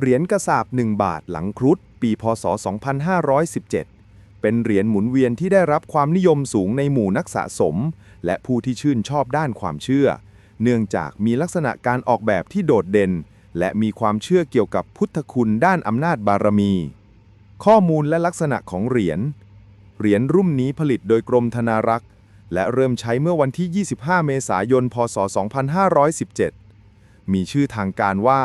เหรียญกระสาบ 1 บาทหลังครุฑปีพศ 2517 เป็นเหรียญหมุนเวียนที่ได้รับความนิยมสูงในหมู่นักสะสม และผู้ที่ชื่นชอบด้านความเชื่อ เนื่องจากมีลักษณะการออกแบบที่โดดเด่น และมีความเชื่อเกี่ยวกับพุทธคุณด้านอำนาจบารมี ข้อมูลและลักษณะของเหรียญ เหรียญรุ่นนี้ผลิตโดยกรมธนารักษ์และเริ่มใช้เมื่อวันที่ 25 เมษายน พศ 2517 มีชื่อทางการว่า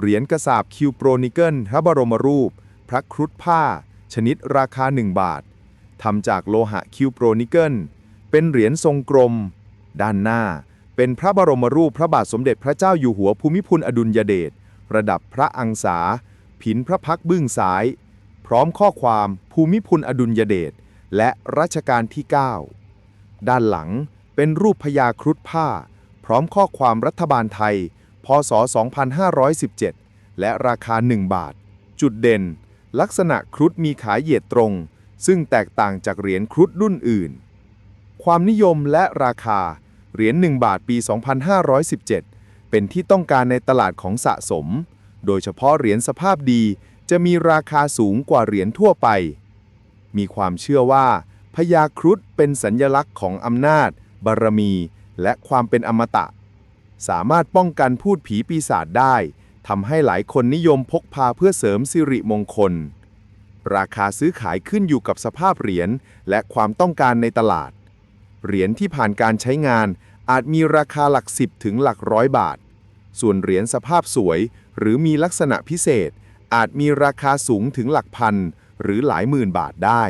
เหรียญกระสาบคิวโปรนิเกิลพระบรมรูป พระครุฑผ้า ชนิดราคา 1 บาททำจากโลหะคิวโปรนิเกิลเป็นเหรียญทรงกลม ด้านหน้า เป็นพระบรมรูปพระบาทสมเด็จพระเจ้าอยู่หัวภูมิพลอดุลยเดชระดับพระอังสา ผินพระพักตร์เบื้องซ้าย พร้อมข้อความภูมิพลอดุลยเดชและรัชกาลที่ 9 ด้านหลังเป็นรูปพญาครุฑผ้า พร้อมข้อความรัฐบาลไทย พศ 2517 และราคา 1 บาท จุดเด่น ลักษณะครุฑมีขาเหยียดตรง ซึ่งแตกต่างจากเหรียญครุฑรุ่นอื่น ความนิยมและราคา เหรียญ1บาทปี 2517 เป็นที่ต้องการในตลาดของสะสม โดยเฉพาะเหรียญสภาพดีจะมีราคาสูงกว่าเหรียญทั่วไป มีความเชื่อว่าพญาครุฑเป็นสัญญลักษณ์ของอำนาจ บารมี และความเป็นอมตะ สามารถป้องกันพูดผีปีศาจได้ทำให้หลายคนนิยมพกพาเพื่อเสริมสิริมงคล ราคาซื้อขายขึ้นอยู่กับสภาพเหรียญและความต้องการในตลาด เหรียญที่ผ่านการใช้งานอาจมีราคาหลักสิบถึงหลักร้อยบาท ส่วนเหรียญสภาพสวย หรือมีลักษณะพิเศษ อาจมีราคาสูงถึงหลักพัน หรือหลายหมื่นบาทได้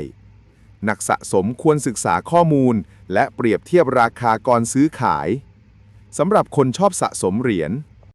นักสะสมควรศึกษาข้อมูล และเปรียบเทียบราคาก่อนซื้อขาย สำหรับคนชอบสะสมเหรียญ